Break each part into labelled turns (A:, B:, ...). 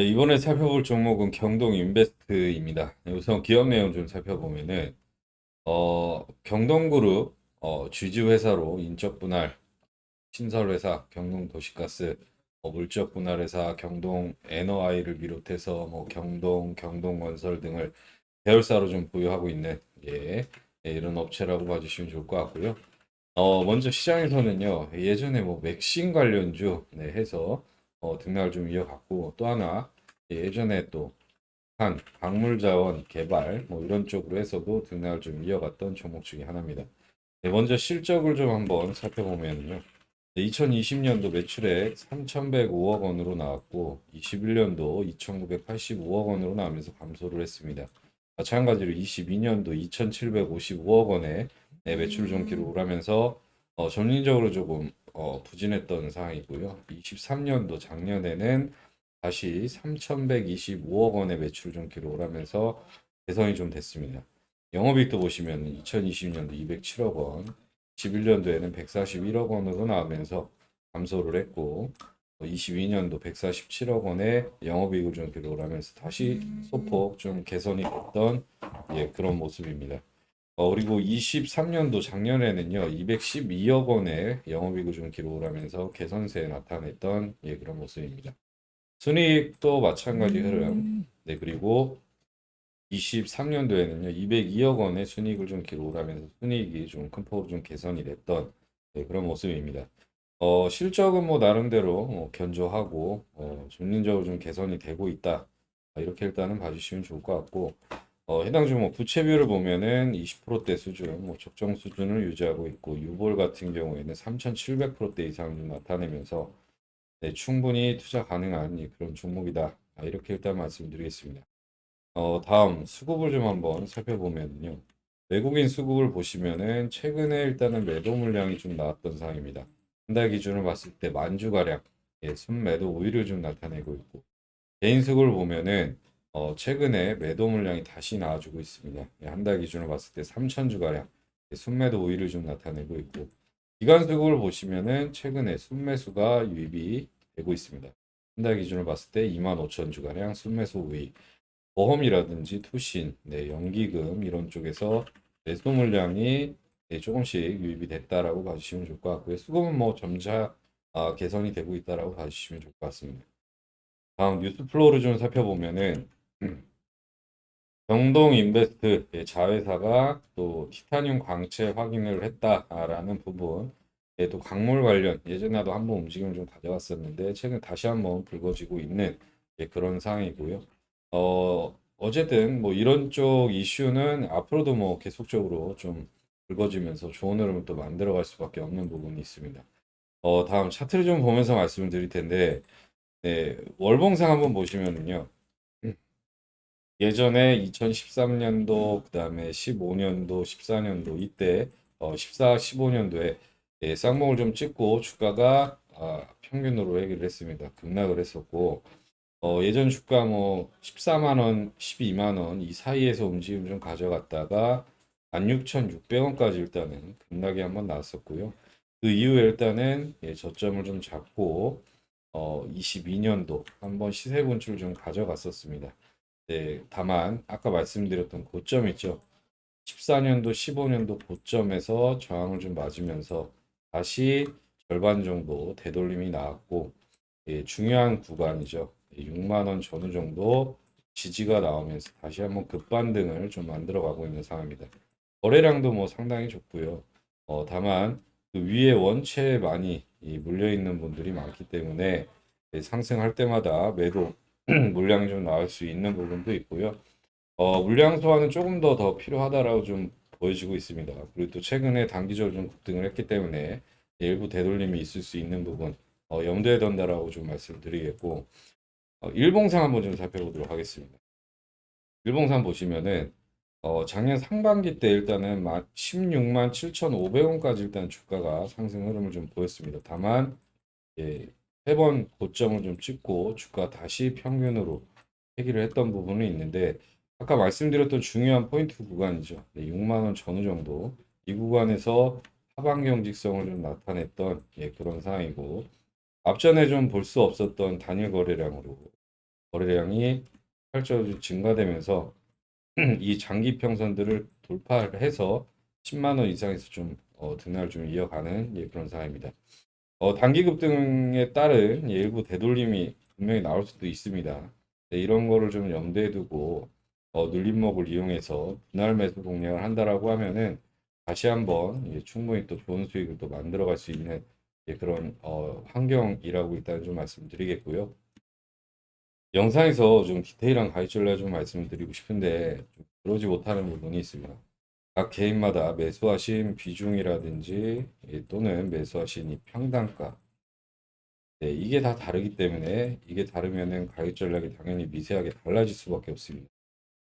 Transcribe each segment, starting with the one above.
A: 네, 이번에 살펴볼 종목은 경동 인베스트입니다. 우선 기업 내용 좀 살펴보면은 어, 경동그룹 어, 주주 회사로 인적 분할 신설 회사 경동 도시가스 어, 물적 분할 회사 경동 NOI를 비롯해서 뭐 경동 경동건설 등을 계열사로 좀 보유하고 있는 예, 예, 이런 업체라고 봐주시면 좋을 것 같고요. 어, 먼저 시장에서는요 예전에 뭐 맥신 관련주 네, 해서 어, 등락을 좀 이어갔고 또 하나 예전에 또 한 광물자원 개발 뭐 이런 쪽으로 해서도 등락을 좀 이어갔던 종목 중에 하나입니다. 네, 먼저 실적을 좀 한번 살펴보면요. 2020년도 매출액 3,105억 원으로 나왔고 21년도 2,985억 원으로 나오면서 감소를 했습니다. 마찬가지로 22년도 2,755억 원의 네, 매출 좀 기록을 하면서 어, 점진적으로 조금 어, 부진했던 상황이고요. 23년도 작년에는 다시 3,125억 원의 매출 좀 기록을 하면서 개선이 좀 됐습니다. 영업이익도 보시면 2020년도 207억 원, 21년도에는 141억 원으로 나오면서 감소를 했고 22년도 147억 원의 영업이익을 좀 기록을 하면서 다시 소폭 좀 개선이 됐던 예, 그런 모습입니다. 어, 그리고 23년도 작년에는요, 212억 원의 영업이익을 좀 기록을 하면서 개선세에 나타냈던 예, 그런 모습입니다. 순이익도 마찬가지 흐름. 네, 그리고 23년도에는요, 202억 원의 순이익을 좀 기록을 하면서 순이익이 좀 큰 폭으로 좀 개선이 됐던 네, 그런 모습입니다. 어, 실적은 뭐 나름대로 뭐 견조하고 어, 점진적으로 좀 개선이 되고 있다. 아, 이렇게 일단은 봐주시면 좋을 것 같고 어, 해당 종목 부채비율을 보면은 20%대 수준, 뭐 적정 수준을 유지하고 있고 유볼 같은 경우에는 3,700%대 이상 좀 나타내면서 네, 충분히 투자 가능한 이 그런 종목이다. 아, 이렇게 일단 말씀드리겠습니다. 어, 다음 수급을 좀 한번 살펴보면요. 외국인 수급을 보시면은 최근에 일단은 매도 물량이 좀 나왔던 상황입니다. 한 달 기준으로 봤을 때 만주가량 예, 순매도 우위를 좀 나타내고 있고 개인 수급을 보면은 어, 최근에 매도 물량이 다시 나와주고 있습니다. 예, 한달 기준으로 봤을 때 3천 주가량 예, 순매도 우위를 좀 나타내고 있고 기관 수급을 보시면은 최근에 순매수가 유입이 되고 있습니다. 한 달 기준으로 봤을 때 2만 5천 주가량 순매수 우위 보험이라든지 투신, 네, 연기금 이런 쪽에서 매수 물량이 네, 조금씩 유입이 됐다라고 봐주시면 좋을 것 같고요. 수급은 뭐 점차 아, 개선이 되고 있다라고 봐주시면 좋을 것 같습니다. 다음 뉴스 플로우를 좀 살펴보면은 경동 인베스트 예, 자회사가 또 티타늄 광채 확인을 했다라는 부분, 예, 또 광물 관련 예전에도 한번 움직임을 좀 가져왔었는데 최근 다시 한번 불거지고 있는 예, 그런 상황이고요. 어, 어쨌든 뭐 이런 쪽 이슈는 앞으로도 뭐 계속적으로 좀 불거지면서 좋은 흐름을 또 만들어갈 수밖에 없는 부분이 있습니다. 어, 다음 차트를 좀 보면서 말씀을 드릴 텐데, 네, 월봉상 한번 보시면은요. 예전에 2013년도, 그 다음에 15년도, 14년도 이때 어, 14, 15년도에 예, 쌍봉을 좀 찍고 주가가 아, 평균으로 얘기를 했습니다. 급락을 했었고 어, 예전 주가 뭐 14만 원, 12만 원 이 사이에서 움직임 좀 가져갔다가 16,600원까지 일단은 급락이 한번 나왔었고요. 그 이후에 일단은 예, 저점을 좀 잡고 어, 22년도 한번 시세 분출 좀 가져갔었습니다. 네, 다만 아까 말씀드렸던 고점 있죠. 14년도, 15년도 고점에서 저항을 좀 맞으면서 다시 절반 정도 되돌림이 나왔고 예, 중요한 구간이죠. 6만 원 전후 정도 지지가 나오면서 다시 한번 급반등을 좀 만들어 가고 있는 상황입니다. 거래량도 뭐 상당히 좋고요. 어, 다만 그 위에 원체에 많이 이 물려 있는 분들이 많기 때문에 예, 상승할 때마다 매도 물량이 좀 나올 수 있는 부분도 있고요. 어, 물량 소화는 조금 더 더 필요하다라고 좀 보여지고 있습니다. 그리고 또 최근에 단기적으로 좀 급등을 했기 때문에 일부 되돌림이 있을 수 있는 부분 어, 염두에 둔다라고 좀 말씀드리겠고 어, 일봉상 한번 좀 살펴보도록 하겠습니다. 일봉상 보시면은 어, 작년 상반기 때 일단은 16만 7,500원까지 일단 주가가 상승 흐름을 좀 보였습니다. 다만 예, 세번 고점을 좀 찍고 주가 다시 평균으로 회귀를 했던 부분은 있는데 아까 말씀드렸던 중요한 포인트 구간이죠. 네, 6만 원 전후 정도 이 구간에서 하방 경직성을 좀 나타냈던 예, 그런 상황이고 앞전에 좀 볼 수 없었던 단일 거래량으로 거래량이 활발적으로 증가되면서 이 장기 평선들을 돌파해서 10만 원 이상에서 좀 어, 등락을 좀 이어가는 예, 그런 상황입니다. 어, 단기 급등에 따른 예, 일부 되돌림이 분명히 나올 수도 있습니다. 네, 이런 거를 좀 염두에 두고 어, 눌림목을 이용해서 분할 매수 공략을 한다라고 하면은 다시 한번 예, 충분히 또 좋은 수익을 또 만들어갈 수 있는 예, 그런 어, 환경이라고 일단 좀 말씀드리겠고요. 영상에서 좀 디테일한 가이드를 좀 말씀드리고 싶은데 좀 그러지 못하는 부분이 있습니다. 각 개인마다 매수하신 비중이라든지 예, 또는 매수하신 이 평단가 네, 이게 다 다르기 때문에 이게 다르면은 가격 전략이 당연히 미세하게 달라질 수밖에 없습니다.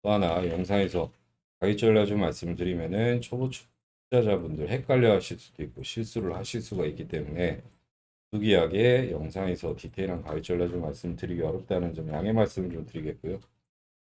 A: 또 하나 영상에서 가격 전략 좀 말씀드리면은 초보 투자자분들 헷갈려 하실 수도 있고 실수를 하실 수가 있기 때문에 부기하게 영상에서 디테일한 가격 전략 좀 말씀드리기 어렵다는 점 양해 말씀을 좀 드리겠고요.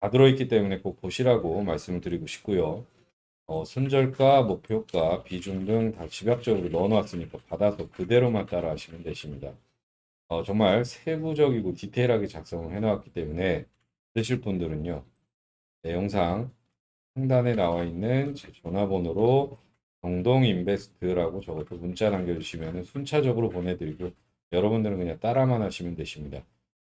A: 다 들어있기 때문에 꼭 보시라고 말씀을 드리고 싶고요. 어, 손절가, 목표가, 비중 등 다 집약적으로 넣어놨으니까 받아서 그대로만 따라 하시면 되십니다. 어, 정말 세부적이고 디테일하게 작성을 해놓았기 때문에 쓰실 분들은요. 내 영상 상단에 나와 있는 제 전화번호로 경동 인베스트라고 적어서 문자 남겨주시면 순차적으로 보내드리고 여러분들은 그냥 따라만 하시면 되십니다.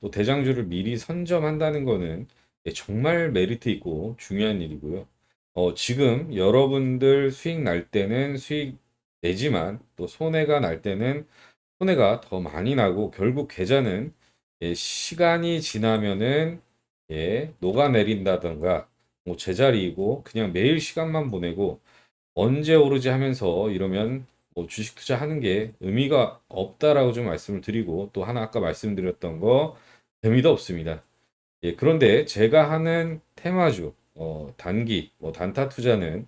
A: 또 대장주를 미리 선점한다는 거는 예, 정말 메리트 있고 중요한 일이고요. 어, 지금 여러분들 수익 날 때는 수익 내지만 또 손해가 날 때는 손해가 더 많이 나고 결국 계좌는 예, 시간이 지나면은 예, 녹아내린다던가 뭐 제자리이고 그냥 매일 시간만 보내고 언제 오르지 하면서 이러면 뭐 주식 투자하는 게 의미가 없다라고 좀 말씀을 드리고 또 하나 아까 말씀드렸던 거 재미도 없습니다. 예, 그런데 제가 하는 테마주 어, 단기 뭐 단타 투자는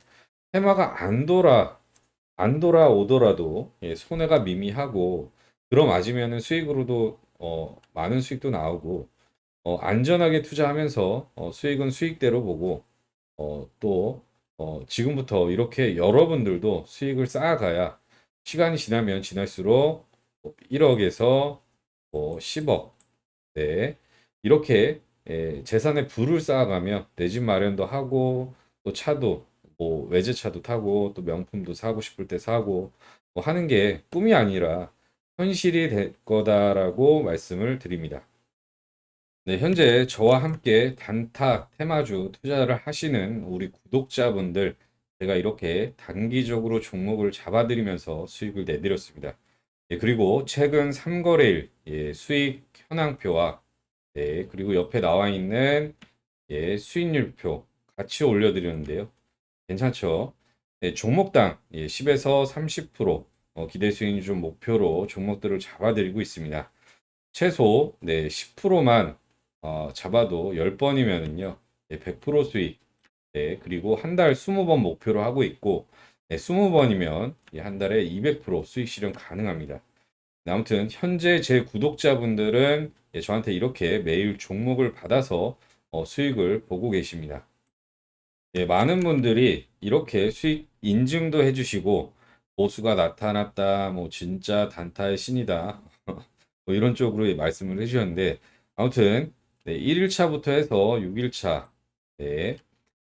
A: 테마가 안 돌아 안 돌아오더라도 예, 손해가 미미하고 들어맞으면은 수익으로도 어, 많은 수익도 나오고 어, 안전하게 투자하면서 어, 수익은 수익대로 보고 어, 또 어, 지금부터 이렇게 여러분들도 수익을 쌓아가야 시간이 지나면 지날수록 1억에서 뭐 10억, 네, 이렇게 예, 재산의 부를 쌓아가며 내 집 마련도 하고 또 차도 뭐 외제차도 타고 또 명품도 사고 싶을 때 사고 뭐 하는 게 꿈이 아니라 현실이 될 거다라고 말씀을 드립니다. 네, 현재 저와 함께 단타 테마주 투자를 하시는 우리 구독자분들 제가 이렇게 단기적으로 종목을 잡아드리면서 수익을 내드렸습니다. 예, 그리고 최근 3거래일 예, 수익 현황표와 네, 그리고 옆에 나와 있는 예, 수익률표 같이 올려드렸는데요. 괜찮죠? 네, 종목당 예, 10에서 30% 어, 기대 수익률 좀 목표로 종목들을 잡아드리고 있습니다. 최소 네, 10%만 어, 잡아도 10번이면은요. 네, 100% 수익. 네, 그리고 한 달 20번 목표로 하고 있고 네, 20번이면 한 달에 200% 수익 실현 가능합니다. 네, 아무튼 현재 제 구독자분들은 예, 저한테 이렇게 매일 종목을 받아서 어, 수익을 보고 계십니다. 예, 많은 분들이 이렇게 수익 인증도 해주시고 보수가 나타났다, 뭐 진짜 단타의 신이다, 뭐 이런 쪽으로 말씀을 해주셨는데 아무튼 네, 1일차부터 해서 6일차 네,